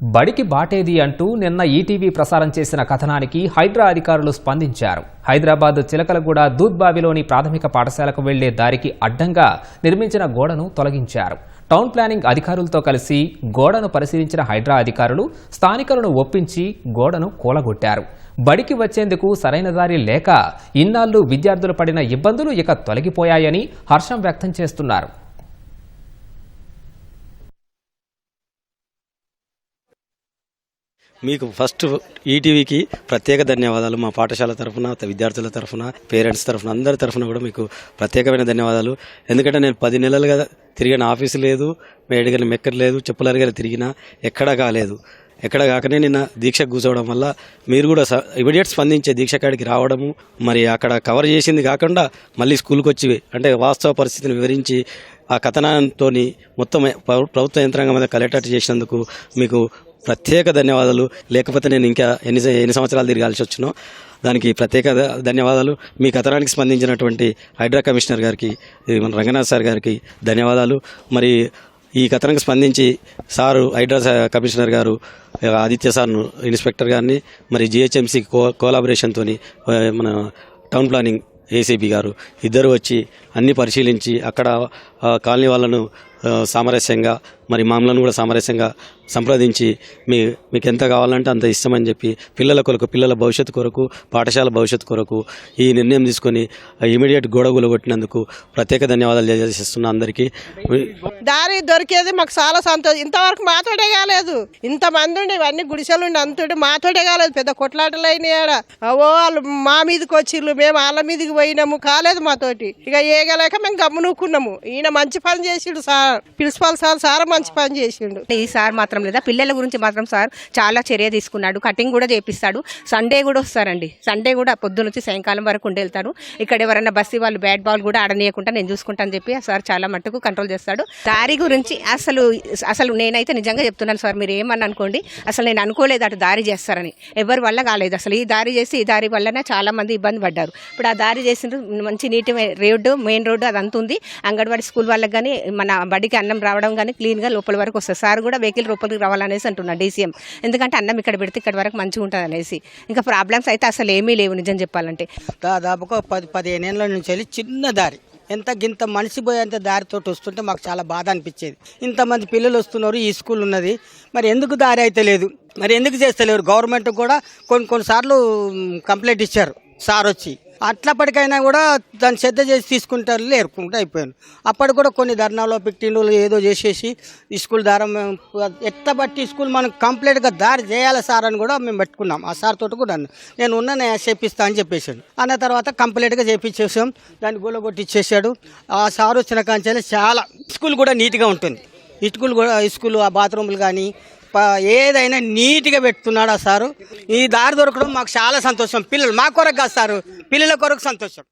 బడికి బాటేది అంటూ నిన్న ఈటీవీ ప్రసారం చేసిన కథనానికి హైడ్రా అధికారులు స్పందించారు. హైదరాబాద్ చిలకలగూడ దూద్బావిలోని ప్రాథమిక పాఠశాలకు వెళ్ళే దారికి అడ్డంగా నిర్మించిన గోడను తొలగించారు. టౌన్ ప్లానింగ్ అధికారులతో కలిసి గోడను పరిశీలించిన హైడ్రా అధికారులు స్థానికులను ఒప్పించి గోడను కూలగొట్టారు. బడికి వచ్చేందుకు సరైన దారి లేక ఇన్నాళ్ళు విద్యార్థులు పడిన ఇబ్బందులు ఇక తొలగిపోయాయని హర్షం వ్యక్తం చేస్తున్నారు. మీకు ఫస్ట్ ఈటీవీకి ప్రత్యేక ధన్యవాదాలు మా పాఠశాల తరఫున విద్యార్థుల తరఫున పేరెంట్స్ తరఫున అందరి తరఫున కూడా మీకు ప్రత్యేకమైన ధన్యవాదాలు. ఎందుకంటే నేను పది నెలలుగా తిరిగిన ఆఫీసు లేదు మేడిగల మెక్కర్ లేదు చెప్పులు తిరిగినా ఎక్కడా కాలేదు. ఎక్కడ కాకనే నిన్న దీక్ష కూర్చోవడం వల్ల మీరు కూడా ఇమీడియట్ స్పందించే దీక్ష కాడికి రావడము మరి అక్కడ కవర్ చేసింది కాకుండా మళ్ళీ స్కూల్కి వచ్చి అంటే వాస్తవ పరిస్థితిని వివరించి ఆ కథనంతో మొత్తం ప్రభుత్వ యంత్రాంగం మీద కలెక్టర్ చేసినందుకు మీకు ప్రత్యేక ధన్యవాదాలు. లేకపోతే నేను ఇంకా ఎన్ని ఎన్ని సంవత్సరాలు తిరగాల్సి వచ్చినో దానికి ప్రత్యేక ధన్యవాదాలు. మీ కథనానికి స్పందించినటువంటి హైడ్రా కమిషనర్ గారికి మన రంగనాథ్ సార్ గారికి ధన్యవాదాలు. మరి ఈ కథనానికి స్పందించి సారు హైడ్రా కమిషనర్ గారు ఆదిత్య సార్ను ఇన్స్పెక్టర్ గారిని మరి జిహెచ్ఎంసీ కో కోలాబరేషన్తో మన టౌన్ ప్లానింగ్ ఏసీబీ గారు ఇద్దరు వచ్చి అన్ని పరిశీలించి అక్కడ కాలనీ వాళ్ళను సామరస్యంగా మరి మమ్మల్ని కూడా సామరస్యంగా సంప్రదించి మీ మీకు ఎంత కావాలంటే అంత ఇష్టమని చెప్పి పిల్లల కొరకు పిల్లల భవిష్యత్తు కొరకు పాఠశాల భవిష్యత్తు కొరకు ఈ నిర్ణయం తీసుకొని ఇమీడియట్ గొడవలు కొట్టినందుకు ప్రత్యేక ధన్యవాదాలు తెలియజేస్తున్నా అందరికీ. దారి దొరికేది మాకు చాలా సంతోషం. ఇంతవరకు మాతోడే కాలేదు. ఇంతమంది ఉండి ఇవన్నీ గుడిసెలు ఉండి అంతుడు మాతోటే కాలేదు. పెద్ద కొట్లాటలైన ఓ వాళ్ళు మా మీదకి వచ్చిర్రు మేము వాళ్ళ మీదకి పోయినాము కాలేదు మాతోటి. ఇక చేయగలేక మేము గమ్మునుకున్నాము. ఈయన మంచి పని చేసిండు సార్. ప్రిన్సిపాల్ సార్ సార్ మంచి పని చేసిండు. ఈ సార్ మాత్రం లేదా? పిల్లల గురించి మాత్రం సార్ చాలా చర్య తీసుకున్నాడు. కటింగ్ కూడా చేపిస్తాడు. సండే కూడా వస్తారండి. సండే కూడా పొద్దు నుంచి సాయంకాలం వరకు ఉండి వెళ్తారు ఇక్కడ ఎవరైనా బస్సు వాళ్ళు బ్యాట్ బాల్ కూడా ఆడనీయకుండా నేను చూసుకుంటాను చెప్పి ఆ సార్ చాలా మట్టుకు కంట్రోల్ చేస్తాడు. దారి గురించి అసలు అసలు నేనైతే నిజంగా చెప్తున్నాను సార్. మీరు ఏమని అనుకోండి అసలు నేను అనుకోలేదు అటు దారి చేస్తారని. ఎవరి వల్ల కాలేదు. అసలు ఈ దారి చేసి ఈ దారి వల్లనే చాలా మంది ఇబ్బంది పడ్డారు. ఇప్పుడు ఆ దారి చేసిన మంచి నీటి రోడ్డు మెయిన్ రోడ్డు అదంతా ఉంది. అంగన్వాడీ స్కూల్ వాళ్ళకి కానీ మన బడికి అన్నం రావడం కానీ క్లీన్గా లోపల వరకు వస్తుంది. సార్ కూడా వెహికల్ లోపలికి రావాలనేసి అంటున్నా డీసీఎం. ఎందుకంటే అన్నం ఇక్కడ పెడితే ఇక్కడ వరకు మంచిగా ఉంటుంది అనేసి ఇంకా ప్రాబ్లమ్స్ అయితే అసలు ఏమీ లేవు నిజం చెప్పాలంటే. దాదాపుగా పది పదిహేను ఏళ్ళ నుంచి వెళ్ళి చిన్న దారి. ఎంత గింత మనిషి పోయేంత దారితో వస్తుంటే మాకు చాలా బాధ అనిపించేది. ఇంతమంది పిల్లలు వస్తున్నారు ఈ స్కూల్ ఉన్నది. మరి ఎందుకు దారి అయితే లేదు? మరి ఎందుకు చేస్తలేరు? గవర్నమెంట్ కూడా కొన్ని కొన్నిసార్లు కంప్లైంట్ ఇచ్చారు సార్ వచ్చి. అట్లప్పటికైనా కూడా దాన్ని శ్రద్ధ చేసి తీసుకుంటారు లేరుకుంటూ అయిపోయాను అప్పటికి కూడా కొన్ని ధర్నాలో పెట్టిండు ఏదో చేసేసి ఈ స్కూల్ దారం ఎట్లా బట్టి స్కూల్ మనం కంప్లీట్గా దారి చేయాలి సార్ అని కూడా మేము పెట్టుకున్నాం. ఆ సార్ తోటి కూడా నేను ఉన్న చేపిస్తా అని చెప్పేసాడు అన్న తర్వాత కంప్లీట్గా చేపించేసాం దాన్ని గోలగొట్టి ఇచ్చేసాడు ఆ సార్ వచ్చిన కాంచెల్లి చాలా స్కూల్ కూడా నీట్గా ఉంటుంది. ఇటుకులు కూడా స్కూల్ ఆ బాత్రూములు కానీ ఏదైనా నీట్గా పెడుతున్నాడు ఆ సారు. ఈ దారి దొరకడం మాకు చాలా సంతోషం. పిల్లలు మా కొరకు కాదు సారు. పిల్లల కొరకు సంతోషం.